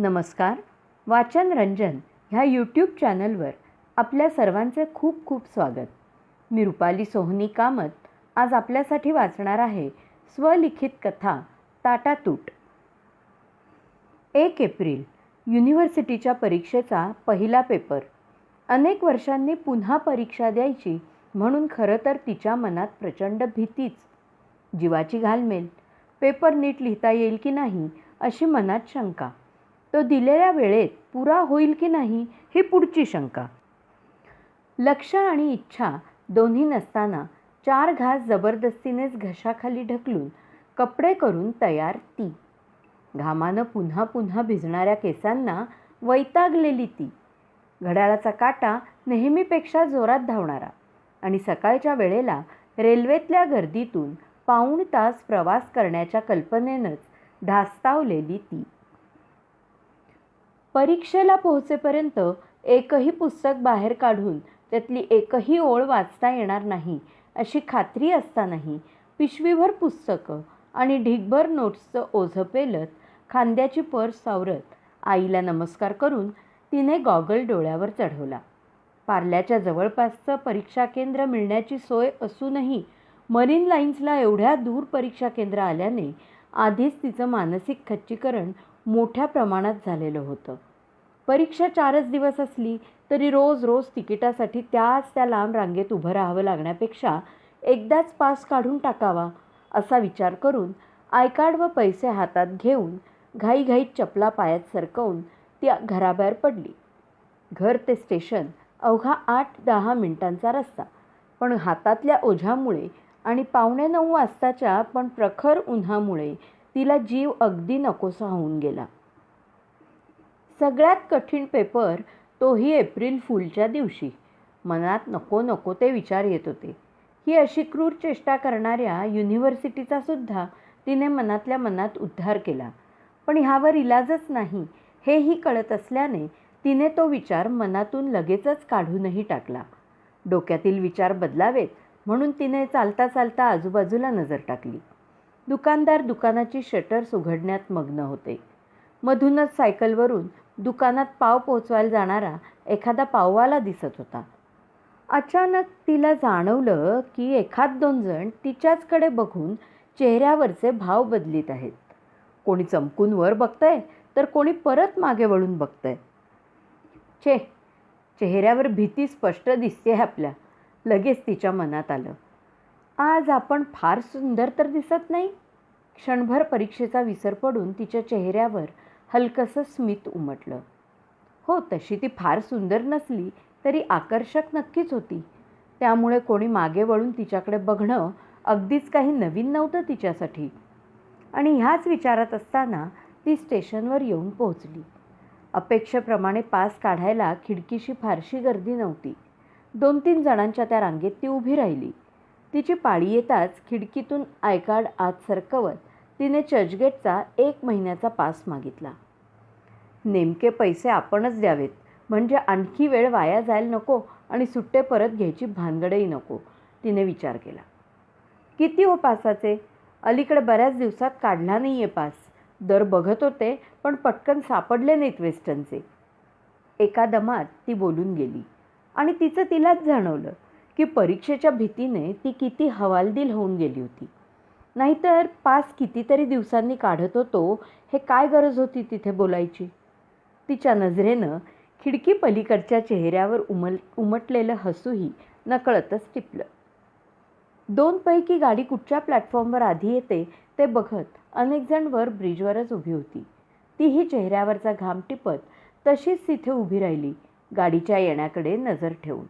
नमस्कार. वाचन रंजन ह्या यूट्यूब चॅनलवर आपल्या सर्वांचे खूप खूप स्वागत. मी रुपाली सोहनी कामत आज आपल्यासाठी वाचणार आहे स्वलिखित कथा ताटातूट. एक एप्रिल युनिव्हर्सिटीच्या परीक्षेचा पहिला पेपर. अनेक वर्षांनी पुन्हा परीक्षा द्यायची म्हणून खरं तर तिच्या मनात प्रचंड भीतीच. जीवाची घालमेल. पेपर नीट लिहिता येईल की नाही अशी मनात शंका. तो दिलेल्या वेळेत पुरा होईल की नाही ही पुढची शंका. लक्ष आणि इच्छा दोन्ही नसताना चार घास जबरदस्तीनेच घशाखाली ढकलून कपडे करून तयार ती. घामानं पुन्हा पुन्हा भिजणाऱ्या केसांना वैतागलेली ती. घड्याळाचा काटा नेहमीपेक्षा जोरात धावणारा आणि सकाळच्या वेळेला रेल्वेतल्या गर्दीतून पाऊण तास प्रवास करण्याच्या कल्पनेनंच धास्तावलेली ती. परीक्षेला पोहोचेपर्यंत एकही पुस्तक बाहेर काढून त्यातली एकही ओळ वाचता येणार नाही अशी खात्री असतानाही पिशवीभर पुस्तकं आणि ढिगभर नोट्सचं ओझं पेलत खांद्याची पर्स सावरत आईला नमस्कार करून तिने गॉगल डोळ्यावर चढवला. पार्ल्याच्या जवळपासचं परीक्षा केंद्र मिळण्याची सोय असूनही मरीन लाईन्सला एवढ्या दूर परीक्षा केंद्र आल्याने आधीच तिचं मानसिक खच्चीकरण मोठ्या प्रमाणात झालेलं होतं. परीक्षा चारच दिवस असली तरी रोज रोज तिकिटासाठी त्याच त्या लांब रांगेत उभं राहावं लागण्यापेक्षा एकदाच पास काढून टाकावा असा विचार करून आयकार्ड व पैसे हातात घेऊन घाईघाईत चपला पायात सरकवून ती घराबाहेर पडली. घर ते स्टेशन अवघा आठ दहा मिनिटांचा रस्ता. पण हातातल्या ओझ्यामुळे आणि पावणे नऊ वाजताच्या पण प्रखर उन्हामुळे तिला जीव अगदी नकोसा होऊन गेला. सगळ्यात कठीण पेपर तोही एप्रिल फूलच्या दिवशी. मनात नको नको ते विचार येत होते. ही अशी क्रूर चेष्टा करणाऱ्या युनिव्हर्सिटीचा सुद्धा तिने मनातल्या मनात उद्धार केला. पण ह्यावर इलाजच नाही हेही कळत असल्याने तिने तो विचार मनातून लगेचच काढूनही टाकला. डोक्यातील विचार बदलावेत म्हणून तिने चालता चालता आजूबाजूला नजर टाकली. दुकानदार दुकानाची शटर्स उघडण्यात मग्न होते. मधूनच सायकलवरून दुकानात पाव पोचवायला जाणारा एखादा पाववाला दिसत होता. अचानक तिला जाणवलं की एखाद दोन जण तिच्याचकडे बघून चेहऱ्यावरचे भाव बदलीत आहेत. कोणी चमकून वर बघतंय तर कोणी परत मागे वळून बघतंय. छे चेहऱ्यावर भीती स्पष्ट दिसते आपल्या. लगेच तिच्या मनात आलं. आज आपण फार सुंदर तर दिसत नाही? क्षणभर परीक्षेचा विसर पडून तिच्या चेहऱ्यावर हलकंसं स्मित उमटलं. हो तशी ती फार सुंदर नसली तरी आकर्षक नक्कीच होती. त्यामुळे कोणी मागे वळून तिच्याकडे बघणं अगदीच काही नवीन नव्हतं तिच्यासाठी. आणि ह्याच विचारात असताना ती स्टेशनवर येऊन पोहोचली. अपेक्षेप्रमाणे पास काढायला खिडकीशी फारशी गर्दी नव्हती. दोन तीन जणांच्या त्या रांगेत ती उभी राहिली. तिची पाळी येताच खिडकीतून आयकार्ड आत सरकवत तिने चर्चगेटचा एक महिन्याचा पास मागितला. नेमके पैसे आपणच द्यावेत म्हणजे आणखी वेळ वाया जायला नको आणि सुट्टे परत घ्यायची भानगडही नको तिने विचार केला. किती हो पासाचे? अलीकडे बऱ्याच दिवसात काढला नाही आहे पास. दर बघत होते पण पटकन सापडले नाहीत वेस्टर्नचे. एका दमात ती बोलून गेली. आणि तिचं तिलाच जाणवलं की परीक्षेच्या भीतीने ती किती हवालदिल होऊन गेली होती. नाहीतर पास कितीतरी दिवसांनी काढत होतो हे काय गरज होती तिथे बोलायची? तिच्या नजरेनं खिडकी पलीकडच्या चेहऱ्यावर उमल उमटलेलं हसूही नकळतच टिपलं. दोनपैकी गाडी कुठच्या प्लॅटफॉर्मवर आधी येते ते बघत अनेकजण वर ब्रिजवरच उभी होती. तीही चेहऱ्यावरचा घाम टिपत तशीच तिथे उभी राहिली गाडीच्या येण्याकडे नजर ठेवून.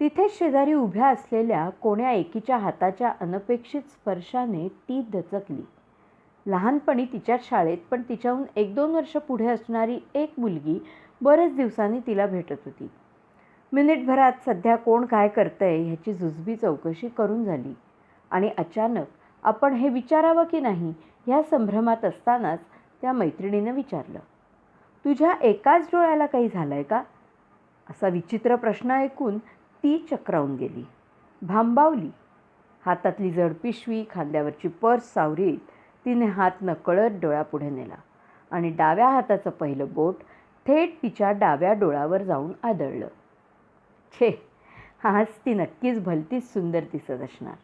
तिथेच शेजारी उभ्या असलेल्या कोण्या एकीच्या हाताच्या अनपेक्षित स्पर्शाने ती दचकली. लहानपणी तिच्याच शाळेत पण तिच्याहून एक दोन वर्ष पुढे असणारी एक मुलगी बरेच दिवसांनी तिला भेटत होती. मिनिटभरात सध्या कोण काय करतंय ह्याची जुजबी चौकशी करून झाली. आणि अचानक आपण हे विचारावं की नाही ह्या संभ्रमात असतानाच त्या मैत्रिणीनं विचारलं तुझ्या एकाच डोळ्याला काही झालं आहे का? असा विचित्र प्रश्न ऐकून ती चक्रावून गेली. भांबावली. हातातली जड पिशवी खांद्यावरची पर्स सावरीत तिने हात नकळत डोळ्यापुढे नेला आणि डाव्या हाताचं पहिलं बोट थेट तिच्या डाव्या डोळ्यावर जाऊन आदळलं. छे आज ती नक्कीच भलतीच सुंदर दिसत असणार.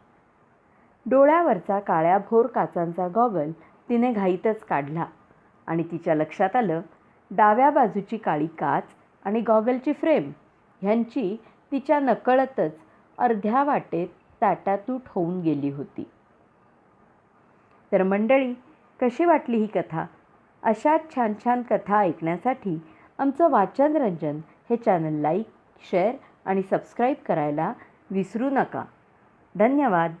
डोळ्यावरचा काळ्या भोर काचांचा गॉगल तिने घाईतच काढला आणि तिच्या लक्षात आलं डाव्या बाजूची काळी काच आणि गॉगलची फ्रेम ह्यांची तिच्या नकळतच अर्ध्या वाटेत ताटातूट होऊन गेली होती. तर मंडळी कशी वाटली ही कथा? अशाच छान छान कथा ऐकण्यासाठी आमचं वाचन रंजन हे चॅनल लाईक शेअर आणि सबस्क्राईब करायला विसरू नका. धन्यवाद.